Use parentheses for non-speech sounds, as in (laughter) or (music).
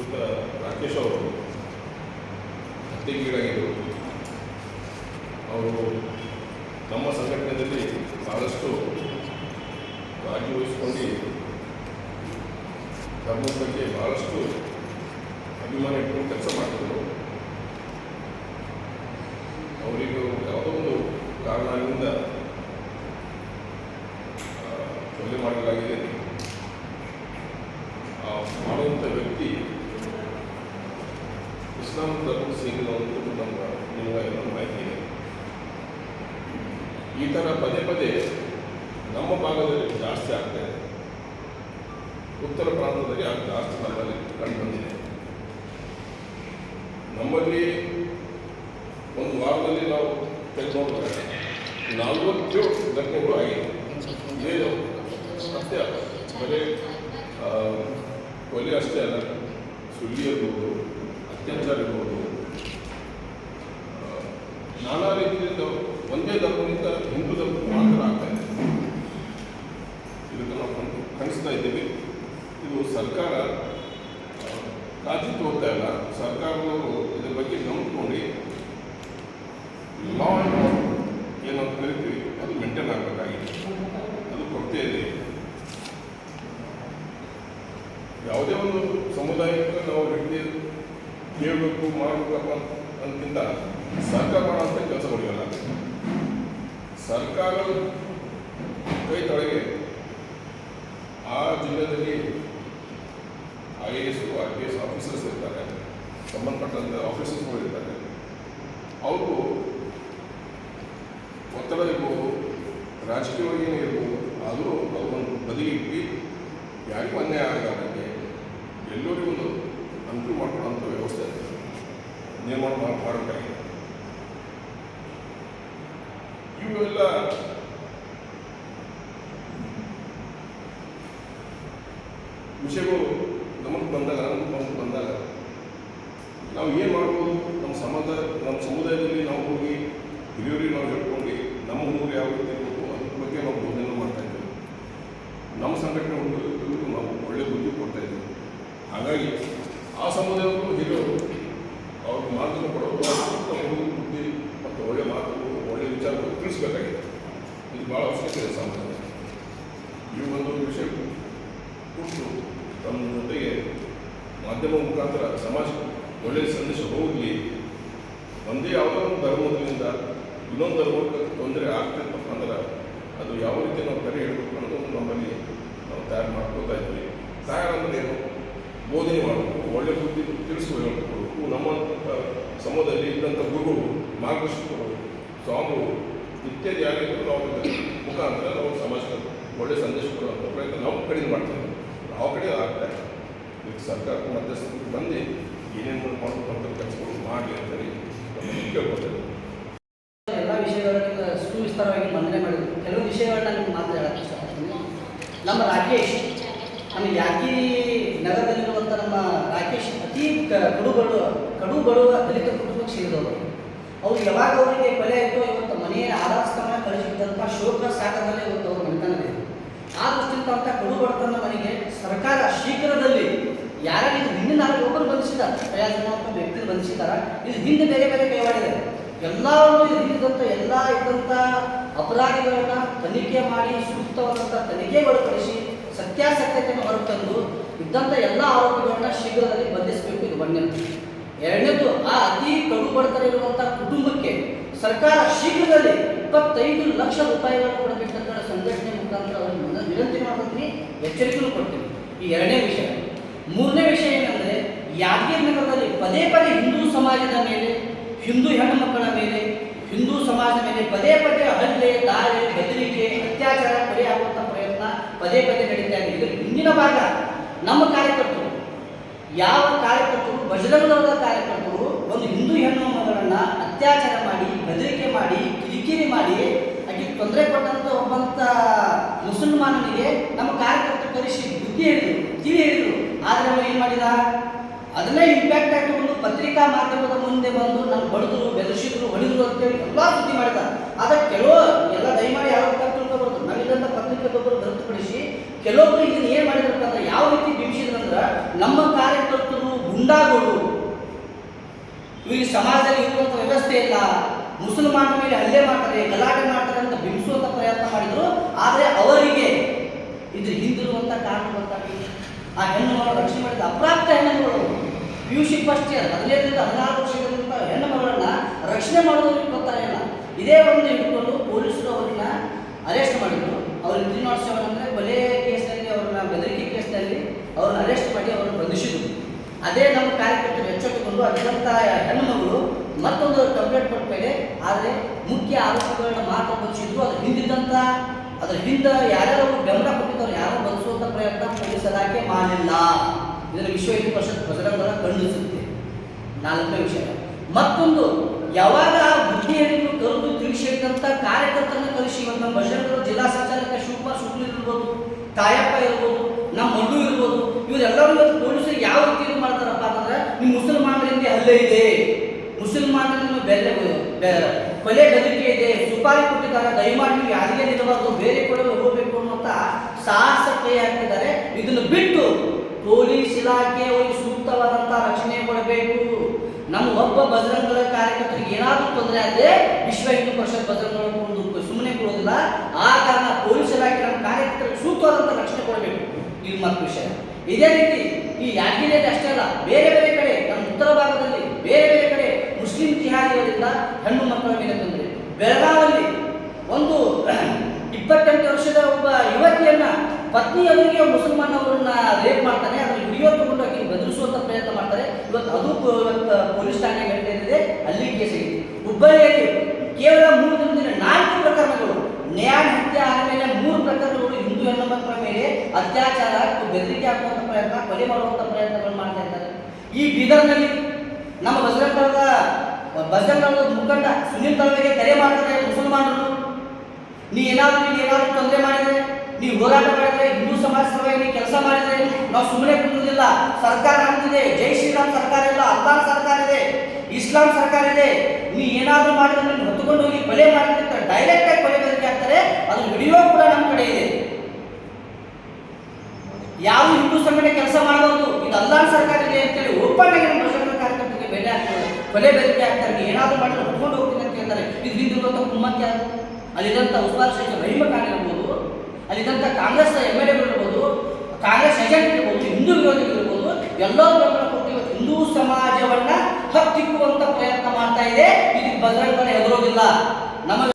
ಶ್ರೀಯುತ ರಾಕೇಶ್ ಅವರು ಹತ್ಯೆಗೀಡಾಗಿದ್ದರು ಅವರು ನಮ್ಮ ಸಂಘಟನೆಯಲ್ಲಿ ಭಾಳಷ್ಟು ಭಾಗವಹಿಸಿಕೊಂಡು ಧರ್ಮದ ಬಗ್ಗೆ ಭಾಳಷ್ಟು ಅಭಿಮಾನ ಇಟ್ಕೊಂಡು ಕೆಲಸ ಮಾಡ್ತಿದ್ರು ಅವರಿಗೆ ಯಾವುದೋ ಒಂದು ಕಾರಣದಿಂದ ಕೊಲೆ ಮಾಡಲಾಗಿದೆ ಆ ಮಾಡುವಂಥ ವ್ಯಕ್ತಿ ಇಸ್ಲಾಂ ಧರ್ಮ ನಮ್ಮ ನಿಮಗೆ ಎಲ್ಲ ಮಾಹಿತಿ ಇದೆ ಈ ಥರ ಪದೇ ಪದೇ ನಮ್ಮ ಭಾಗದಲ್ಲಿ ಜಾಸ್ತಿ ಆಗ್ತಾ ಇದೆ ಉತ್ತರ ಪ್ರಾಂತದಲ್ಲಿ ಅದು ಜಾಸ್ತಿ ನಮ್ಮಲ್ಲಿ ಕಂಡು ಬಂದಿದೆ ನಮ್ಮಲ್ಲಿ ಒಂದು ವಾರದಲ್ಲಿ ನಾವು ತೆಗೆದು ನೋಡಿದ್ರೆ ನಲವತ್ತು ಘಟನೆಗಳು ಆಗಿದೆ ಏನು ಸತ್ಯ ಬರೀ ಆ, ಕೊಲೆ ಅಷ್ಟೇ ಅಲ್ಲ ಸುಳ್ಳಿ ಆ, ನಾನಾ ರೀತಿಯಿಂದ ಒಂದೇ ಧರ್ಮದಿಂದ ಹಿಂದೂ ಧರ್ಮ ಮಾತ್ರ ಆಗ್ತಾ ಇದೆ. ಇದಕ್ಕೆ ನಾವು ಕಂಡು ಖಂಡಿಸ್ತಾ ಇದ್ದೀವಿ. ಇದು ಸರ್ಕಾರ ಆ, ಕಾಳಜಿ ತೋರ್ತಾ ಇಲ್ಲ. ಸರ್ಕಾರದವರು ಇದ್ರ ಬಗ್ಗೆ ಗಮನಿಸ್ಕೊಂಡು ಲಾ ಆ್ಯಂಡ್ ಆರ್ಡರ್ ಏನಂತ ಕರಿತೀವಿ ಅದು ಮೇಂಟೈನ್ ಆಗಬೇಕಾಗಿದೆ. ಅದು ಕೊರತೆ ಇದೆ. ಯಾವುದೇ ಒಂದು ಸಮುದಾಯಕ್ಕೆ ನಾವು ವ್ಯಕ್ತಿ ಹೇಳಬೇಕು ಮಾಡಬೇಕಪ್ಪ ಅಂತಿಂತ ಸರ್ಕಾರ ಮಾಡುವಂಥ ಕೆಲಸ ಮಾಡಿಲ್ಲ ಸರ್ಕಾರ ಕೈ ತೊಳಗೆ ಆ ಜಿಲ್ಲೆಯಲ್ಲಿ I A S I P S officers ಇರ್ತಾರೆ ಸಂಬಂಧಪಟ್ಟಂಥ ಆಫೀಸರ್ಸ್ಗಳು ಇರ್ತಾರೆ. ಅವರು ಒತ್ತಡ ಇರ್ಬೋದು, ರಾಜಕೀಯವಾಗಿ ಇರ್ಬೋದು, ಆದರೂ ಒಂದು ಬದಿಗೆ ಇಟ್ಟು ಯಾರಿಗೂ ಅನ್ಯಾಯ ಆಗಬೇಕು ಎಲ್ಲರಿಗೂ ಒಂದು ಅನುಕೂಲ ಅಂತ ವ್ಯವಸ್ಥೆ ನಿರ್ಮಾಣ ಮಾಡಬೇಕಾಗಿದೆ ಇವೆಲ್ಲ ವಿಷಯಗಳು ನಮಗೆ ಬಂದಾಗ ಗಮನಕ್ಕೆ ಬಂದಾಗ ನಾವು ಏನು ಮಾಡ್ಬೋದು? ನಮ್ಮ ಸಮಾಜ ನಮ್ಮ ಸಮುದಾಯದಲ್ಲಿ ನಾವು ಹೋಗಿ ಹಿರಿಯರಿಗೆ ನಾವು ಹೇಳ್ಕೊಂಡು ನಮ್ಮ ಊರು ಯಾವ ರೀತಿ ಇರಬೇಕು ಅದ್ರ ಬಗ್ಗೆ ನಾವು ಬೋಧನೆ ಮಾಡ್ತಾ ಇದ್ದೇವೆ. ನಮ್ಮ ಸಂಘಟನೆ ಹುಡುಗರಿಗೂ ನಾವು ಒಳ್ಳೆ ಬುದ್ಧಿ ಕೊಡ್ತಾ ಇದ್ದೇವೆ ಹಾಗಾಗಿ ಆ ಸಮುದಾಯಕ್ಕೂ ಹಿರಿಯರು ಅವ್ರಿಗೆ ಮಾತನ್ನು ಕೊಡೋದು ನಮ್ಮ ಹುಡುಗರ ಬುದ್ಧಿ ಮತ್ತು ಒಳ್ಳೆ ಮಾತುಗಳು ಒಳ್ಳೆ ವಿಚಾರಗಳು ತಿಳಿಸ್ಬೇಕಾಗಿದೆ ಇದು ಭಾಳ ಅವಶ್ಯಕತೆ ಇದೆ ಸಮಾಜದಲ್ಲಿ ಈ ಒಂದು ವಿಷಯ ಕುರಿತು ತಮ್ಮ ಜೊತೆಗೆ ಮಾಧ್ಯಮ ಮುಖಾಂತರ ಸಮಾಜಕ್ಕೆ ಒಳ್ಳೆಯ ಸಂದೇಶ ಹೋಗಲಿ ಒಂದೇ ಯಾವುದೋ ಒಂದು ಧರ್ಮದಿಂದ ಇನ್ನೊಂದು ಧರ್ಮಕ್ಕೆ ತೊಂದರೆ ಆಗ್ತಿತ್ತಪ್ಪ ಅಂದ್ರೆ ಅದು ಯಾವ ರೀತಿ ನಾವು ಕರೆ ಹೇಳಬೇಕು ಅನ್ನೋದು ನಮ್ಮಲ್ಲಿ ನಾವು ತಯಾರು ಮಾಡ್ಕೋತಾ ಇದ್ವಿ. ತಯಾರಂದ್ರೆ ಏನು? ಬೋಧನೆ ಮಾಡಬೇಕು, ಒಳ್ಳೆ ಬುದ್ಧಿ ತಿಳಿಸುವ ಹೇಳ್ಕೊಡ್ಬೇಕು ನಮ್ಮ ಸಮೂಹದಲ್ಲಿ ಇದ್ದಂಥ ಗುರುಗಳು, ಮಾರ್ಗದರ್ಶಕರು, ಸ್ವಾಮಿಗಳು ಇತ್ಯಾದಿ ಆಗಿದ್ದರೂ ನಾವು ಅದರ ಮುಖಾಂತರ ನಾವು ಸಮಾಜಕ್ಕೆ ಒಳ್ಳೆ ಸಂದೇಶ ಕೊಡುವಂಥ ಪ್ರಯತ್ನ ನಾವು ಕಡಿಮೆ ಮಾಡ್ತೇವೆ ನಾವು ಕಡೆ ಆಗ್ತಾ ಈಗ ಸರ್ಕಾರ ಮಧ್ಯಸ್ಥಿಕೆ ಬಂದು ಏನೇನು ಮಾಡಬೇಕು ಅಂತ ಕೆಲಸಗಳು ಮಾಡಲಿ ಅಂತೇಳಿ ಕೇಳ್ಕೊತೇವೆ ಎಲ್ಲ ವಿಷಯಗಳನ್ನ ಸುವಿಸ್ತಾರವಾಗಿ ಮಂಡನೆ ಮಾಡಿದ್ರು. ಕೆಲವು ವಿಷಯಗಳನ್ನ ನಿಮ್ಗೆ ಮಾತ್ರ ಹೇಳಕ್ಕೆ ಇಷ್ಟಪಡ್ತೀನಿ. ನಮ್ಮ ರಾಕೇಶ್ ನಮ್ಮ ಯಾಕಿ ನಗರದಲ್ಲಿರುವಂಥ ನಮ್ಮ ರಾಕೇಶ್ ಅತಿ ಕಡು ಬಡವ ಕಡು ಬಡವ ದಲಿತ ಕುಟುಂಬಕ್ಕೆ ಸೇರಿದವರು ಅವ್ರು ಯಾವಾಗ ಅವರಿಗೆ ಕೊಲೆ ಆಯಿತು ಇವತ್ತು ಮನೆಯ ಆಧಾರಸ್ಥಾನ ಕಳಿಸಿದ್ದಂಥ ಶೋಕ ಸಾಗರದಲ್ಲೇ ಇವತ್ತು ಅವ್ರ ಮನೆತನವಿದೆ ಆ ದೃಷ್ಟಿಯಿಂದ ಕಡು ಬಡತನ ಮನೆಗೆ ಸರ್ಕಾರ ಶೀಘ್ರದಲ್ಲಿ ಯಾರ್ಯಾರು ಇದು ಹಿಂದಿನ ನಾಲ್ಕು ಒಬ್ಬರು ಬಂಧಿಸಿದ್ದಾರೆ. ವ್ಯಕ್ತಿ ಬಂಧಿಸಿದ್ದಾರೆ. ಇದು ಹಿಂದೆ ಬೇರೆ ಬೇರೆ ಕೈವಾಡಿದೆ. ಎಲ್ಲ ಒಂದು ಹಿಂದಿದಂಥ ಎಲ್ಲ ಇದ್ದಂಥ ಅಪರಾಧಿಗಳನ್ನ ತನಿಖೆ ಮಾಡಿ ಸೂಕ್ತವಾದಂಥ ತನಿಖೆಗೊಳಪಡಿಸಿ ಸತ್ಯಾಸತ್ಯತೆಯನ್ನು ಹೊರತಂದು ಇದ್ದಂಥ ಎಲ್ಲ ಆರೋಪಿಗಳನ್ನ ಶೀಘ್ರದಲ್ಲಿ ಬಂಧಿಸಬೇಕು ಇದು ಒಂದನೇದು ಎರಡನೇದು, ಆ ಅತಿ ಕಡು ಬಡತನ ಇರುವಂಥ ಕುಟುಂಬಕ್ಕೆ ಸರ್ಕಾರ ಶೀಘ್ರದಲ್ಲಿ ಇಪ್ಪತ್ತೈದು ಲಕ್ಷ ರೂಪಾಯಿಗಳನ್ನು ಕೊಡಬೇಕಂತ ಸಂಘಟನೆ ಮುಖಾಂತರ ಅವರನ್ನು ವಿನಂತಿ ಮಾಡ್ತೀನಿ ಎಚ್ಚರಿಕೆಯೂ ಕೊಡ್ತೀನಿ. ಈ ಎರಡನೇ ವಿಷಯ. ಮೂರನೇ ವಿಷಯ ಏನಂದ್ರೆ ಯಾದಗಿರಿ ನಗರದಲ್ಲಿ ಪದೇ ಪದೇ ಹಿಂದೂ ಸಮಾಜದ ಮೇಲೆ, ಹಿಂದೂ ಹೆಣ್ಣು ಮಕ್ಕಳ ಮೇಲೆ, ಹಿಂದೂ ಸಮಾಜದ ಮೇಲೆ ಪದೇ ಪದೇ ಹಲ್ಲೆ, ದಾಳಿ, ಬೆದರಿಕೆ, ಅತ್ಯಾಚಾರ ಆಗುವಂಥ ಪ್ರಯತ್ನ ಪದೇ ಪದೇ ನಡೀತಾ ಇದೆ. ಇದರ ಹಿಂದಿನ ಭಾಗ. ನಮ್ಮ ಕಾರ್ಯಕರ್ತರು, ಯಾವ ಕಾರ್ಯಕರ್ತರು ಬಜರಂಗದವರ ಕಾರ್ಯಕರ್ತರು ಒಂದು ಹಿಂದೂ ಹೆಣ್ಣು ಮಗಳನ್ನು ಅತ್ಯಾಚಾರ ಮಾಡಿ, ಬೆದರಿಕೆ ಮಾಡಿ, ಕಿರಿಕಿರಿ ಮಾಡಿ ಅಲ್ಲಿ ತೊಂದರೆ ಕೊಟ್ಟಂತ ಒಬ್ಬಂತ ಮುಸಲ್ಮಾನನಿಗೆ ನಮ್ಮ ಕಾರ್ಯಕರ್ತರು ಕರೆಸಿ ಬುದ್ಧಿ ಹೇಳಿದ್ರು, ಕಿವಿ ಮಾಡಿದ? ಅದನ್ನೇ ಇಂಪ್ಯಾಕ್ಟ್ ಆಗಿಕೊಂಡು ಪತ್ರಿಕಾ ಮಾಧ್ಯಮದ ಮುಂದೆ ಬಂದು ನಮ್ಮ ಬಡಿದ್ರು, ಬೆದರಿಸಿದ್ರು ಹೊಡಿದ್ರು ಅಂತೇಳಿ ಎಲ್ಲ ಸುದ್ದಿ ಮಾಡಿದ. ಆದ್ರೆ ಕೆಲವು ಎಲ್ಲ ದಯಮಾಡಿ ಯಾವ ತಿಳ್ಕೊಬಾರ್ದು ಪತ್ರಿಕೆ ಪತ್ರಿಕೆದೊಬ್ಬರು ಹೊರತುಪಡಿಸಿ ಕೆಲವೊಬ್ಬರು ಇದನ್ನ ಏನ್ ಮಾಡಿದ್ರು ಅಂದ್ರೆ ಯಾವ ರೀತಿ ಬಿಂಬಿಸಿದ್ರು ಅಂದ್ರೆ ನಮ್ಮ ಕಾರ್ಯಕರ್ತರು ಗುಂಡಾಗಳು ಇವರಿಗೆ ಸಮಾಜದಲ್ಲಿ ಇರುವಂಥ ವ್ಯವಸ್ಥೆ ಇಲ್ಲ. ಮುಸಲ್ಮಾನ ಮೇಲೆ ಹಲ್ಲೆ ಮಾಡ್ತಾರೆ, ಗಲಾಟೆ ಮಾಡ್ತಾರೆ ಅಂತ ಬಿಂಬಿಸುವಂಥ ಪ್ರಯತ್ನ ಮಾಡಿದ್ರು. ಆದರೆ ಅವರಿಗೆ ಇದ್ರ ಹಿಂದಿರುವಂಥ ಕಾರಣಗಳಿಗಾಗಿ ಆ ಹೆಣ್ಣು ಮಗಳು ರಕ್ಷಣೆ ಮಾಡಿದ ಅಪ್ರಾಪ್ತ ಹೆಣ್ಣುಗಳು. P U C first year ಹದಿನೈದರಿಂದ ಹದಿನಾರು ವರ್ಷಗಳಿಂದ ಹೆಣ್ಣು ಮಗಳನ್ನ ರಕ್ಷಣೆ ಮಾಡೋದಕ್ಕೆ ಗೊತ್ತಾಗ ಇಲ್ಲ ಇದೇ ಒಂದು ಹಿಡ್ಕೊಂಡು ಪೊಲೀಸರು ಅವ್ರನ್ನ ಅರೆಸ್ಟ್ ಮಾಡಿದ್ರು. ಅವ್ರಿಗೆ ತ್ರೀ ನಾಟ್ ಸೆವೆನ್ ಅಂದರೆ ಕೊಲೆ ಕೇಸ್ನಲ್ಲಿ ಅವ್ರನ್ನ ಬೆದರಿಕೆ ಕೇಸ್ನಲ್ಲಿ ಅವ್ರನ್ನ ಅರೆಸ್ಟ್ ಮಾಡಿ ಅವ್ರನ್ನ ಬಂಧಿಸಿದ್ರು. ಅದೇ ನಮ್ಮ ಕಾರ್ಯಕರ್ತರು ಎಚ್ಚೆತ್ತುಕೊಂಡು ಹೆಣ್ಣು ಮಗಳು ಮತ್ತೊಂದು ಕಂಪ್ಲೇಂಟ್ ಕೊಟ್ಟ ಮೇಲೆ ಆದರೆ ಮುಖ್ಯ ಆರೋಪಿಗಳನ್ನ ಮಾತ್ರ ಬಂಧಿಸಿದ್ರು. ಅದ್ರ ಹಿಂದಿದ್ದಂಥ ಅದ್ರ ಹಿಂದೆ ಯಾರ್ಯಾರು ಕೊಟ್ಟಿದ್ದವ್ರು ಯಾರು ಬಂಧಿಸುವಂಥ ಪ್ರಯತ್ನ ಪೊಲೀಸ್ ಇಲಾಖೆ ಇದರ ಇದನ್ನು ವಿಶ್ವ ಹಿಂದೂ ಪರಿಷತ್ ಬಜರಂಗದಳ ಖಂಡಿಸುತ್ತೆ. ನಾಲ್ಕನೇ ವಿಷಯ. ಮತ್ತೊಂದು, ಯಾವಾಗ ಬುದ್ಧಿಯನ್ನು ಕರೆದು ತಿಳಿಸಿದಂಥ ಕಾರ್ಯಕರ್ತರನ್ನ ಕರೆಸಿ, ಇವತ್ತು ನಮ್ಮ ಜಿಲ್ಲಾ ಸಂಚಾಲಕ ಶಿವಕುಮಾರ್ ಶುಕ್ಲ ಇರ್ಬೋದು, ತಾಯಪ್ಪ ಇರ್ಬೋದು, ನಮ್ಮ ಮಗು ಇರ್ಬೋದು, ಇವರೆಲ್ಲರೂ ಇವತ್ತು ಪೊಲೀಸರು ಯಾವ ರೀತಿ ಮಾಡ್ತಾರಪ್ಪ ಅಂತಂದ್ರೆ ನಿಮ್ಮ ಮುಸಲ್ಮಾನರಿಂದ ಹಲ್ಲೆ ಇದೆ. ಮುಸಲ್ಮಾನರಿಂದ ಬೆಲೆ ಕೊಲೆ ಬೆದರಿಕೆ ಇದೆ. ಸುಪಾರಿ ಕೊಟ್ಟಿದ್ದಾರೆ. ದಯಮಾಡಿ ನೀವು ಯಾರಿಗೆ ನಿಲ್ಲಬಾರ್ದು ಬೇರೆ ಕಡೆ ಹೋಗಬೇಕು ಅನ್ನುವಂಥ ಸಾಹಸ ಕೈ ಹಾಕಿದ್ದಾರೆ ಇದನ್ನು ಬಿಟ್ಟು ಪೊಲೀಸ್ ಇಲಾಖೆ ಒಂದು ಸೂಕ್ತವಾದಂತಹ ರಕ್ಷಣೆ ಕೊಡಬೇಕು. ನಮ್ಮ ಒಬ್ಬ ಬಜರಂಗದ ಕಾರ್ಯಕರ್ತರಿಗೆ ಏನಾದರೂ ತೊಂದರೆ ಆದರೆ ವಿಶ್ವ ಹಿಂದೂ ಪರಿಷತ್ ಬಜರಂಗ ಒಂದು ಸುಮ್ಮನೆ ಕೊಡೋದಿಲ್ಲ. ಆ ಕಾರಣ ಪೊಲೀಸ್ ಇಲಾಖೆ ನಮ್ಮ ಕಾರ್ಯಕರ್ತರಿಗೆ ಸೂಕ್ತವಾದಂತಹ ರಕ್ಷಣೆ ಕೊಡಬೇಕು. ಇದು ಮತ್ತು ವಿಷಯ. ಇದೇ ರೀತಿ ಈ ಯಾದಗಿರಿಯಲ್ಲಿ ಅಷ್ಟೇ ಅಲ್ಲ, ಬೇರೆ ಬೇರೆ ಕಡೆ, ನಮ್ಮ ಉತ್ತರ ಭಾಗದಲ್ಲಿ ಬೇರೆ ಬೇರೆ ಕಡೆ ಮುಸ್ಲಿಂ ಜಿಹಾದಿಗಳಿಂದ ಹೆಣ್ಣು ಮಕ್ಕಳ ಮೇಲೆ ತೊಂದರೆ. ಬೆಳಗಾವಲ್ಲಿ ಒಂದು (clears throat) ಇಪ್ಪತ್ತೆಂಟು ಯುವತಿಯನ್ನ ಪತ್ನಿ ಅವರಿಗೆ ಮುಸಲ್ಮಾನ್ ಅವರನ್ನ ರೇಪ್ ಮಾಡ್ತಾನೆ ಅದನ್ನು ವಿಡಿಯೋ ತಗೊಂಡು ಆಕೆ ಬೆದರಿಸುವಂತ ಪ್ರಯತ್ನ ಮಾಡ್ತಾರೆ. ಇವತ್ತು ಅದು ಇವತ್ತು ಪೊಲೀಸ್ ಠಾಣೆ ಇದೆ ಅಲ್ಲಿ ಕೇಸ್ ಆಗಿದೆ. ಹುಬ್ಬಳ್ಳಿಯಲ್ಲಿ ಕೇವಲ ಮೂರು ದಿನದಿಂದ ನಾಲ್ಕು ಪ್ರಕರಣಗಳು ನ್ಯಾಯ ಹತ್ಯೆ ಆದಮೇಲೆ ಮೂರು ಪ್ರಕರಣಗಳು ಹಿಂದೂ ಹೆಣ್ಣು ಮಕ್ಕಳ ಮೇಲೆ ಅತ್ಯಾಚಾರ ಬೆದರಿಕೆ ಹಾಕುವಂತ ಪ್ರಯತ್ನ, ಕೊಲೆ ಮಾಡುವಂತ ಪ್ರಯತ್ನಗಳು ಮಾಡ್ತಾ ಇದ್ದಾರೆ. ಈ ಬೀದರ್ನಲ್ಲಿ ನಮ್ಮ ಬಸವೇಶ್ವರದ ಬಸವೇಶ್ವರದ ಮುಖಂಡ ಸುನೀಲ್ ತಲವರಿಗೆ ಕರೆ ಮಾಡ್ತಾರೆ ಮುಸಲ್ಮಾನರು. ನೀ ಏನಾದ್ರೂ ನೀನು ಏನಾದರೂ ತೊಂದರೆ ನೀವು ಹೋರಾಟ ಮಾಡಿದ್ರೆ ಹಿಂದೂ ಸಮಾಜ ಸೇವೆಯಲ್ಲಿ ಕೆಲಸ ಮಾಡಿದ್ರೆ ನಾವು ಸುಮ್ಮನೆ ಕುಂದುದಿಲ್ಲ ಸರ್ಕಾರ ಅಂತಿದೆ ಜೈ ಶ್ರೀರಾಮ್ ಸರ್ಕಾರ ಇಲ್ಲ ಅಲ್ಲಾನ್ ಸರ್ಕಾರ ಇದೆ, ಇಸ್ಲಾಂ ಸರ್ಕಾರ ಇದೆ. ನೀ ಏನಾದರೂ ಮಾಡಿದ್ರೆ ಹೊತ್ತುಕೊಂಡು ಹೋಗಿ ಕೊಲೆ ಮಾಡಿದ್ರೆ ಅಂತ ಡೈರೆಕ್ಟ್ ಆಗಿ ಕೊಲೆ ಬೆದರಿಕೆ ಆಗ್ತಾರೆ. ಅದು ವಿಡಿಯೋ ಕೂಡ ನಮ್ಮ ಕಡೆ ಇದೆ. ಯಾವ ಹಿಂದೂ ಸಂಘಟನೆ ಕೆಲಸ ಮಾಡಬಹುದು ಇದು ಅಲ್ಲಾನ್ ಸರ್ಕಾರ ಇದೆ ಅಂತೇಳಿ ಓಪನ್ ಆಗಿ ನಮ್ಮ ಕಾರ್ಯಕರ್ತರಿಗೆ ಬೆಲೆ ಆಗ್ತದೆ ಕೊಲೆ ಬೆದರಿಕೆ ಆಗ್ತಾರೆ. ಏನಾದರೂ ಮಾಡಿದ್ರೆ ಹೊತ್ಕೊಂಡು ಹೋಗ್ತೀನಿ ಅಂತ ಹೇಳ್ತಾರೆ. ಇದು ಹಿಂದಿರುವಂಥ ಕುಮ್ಮಕ್ಕೆ ಅಲ್ಲಿರುವಂಥ ಶೇಖ್ ರಹೀಮ ಇರ್ಬೋದು ಅಲ್ಲಿದ್ದಂಥ ಕಾಂಗ್ರೆಸ್ ಎಂ ಎಲ್ ಎಗಳಿರ್ಬೋದು ಕಾಂಗ್ರೆಸ್ ಏಜೆಂಟ್ ಇರ್ಬೋದು, ಹಿಂದೂ ವಿರೋಧಿಗಳಿರ್ಬೋದು ಎಲ್ಲರೂ ಬೆಂಬಲ ಕೊಟ್ಟು ಇವತ್ತು ಹಿಂದೂ ಸಮಾಜವನ್ನ ಹತ್ತಿಕ್ಕುವಂತ ಪ್ರಯತ್ನ ಮಾಡ್ತಾ ಇದೆ. ಇದಕ್ಕೆ ಬದಲಾವಣೆ ಎದುರೋದಿಲ್ಲ. ನಮ್ಮ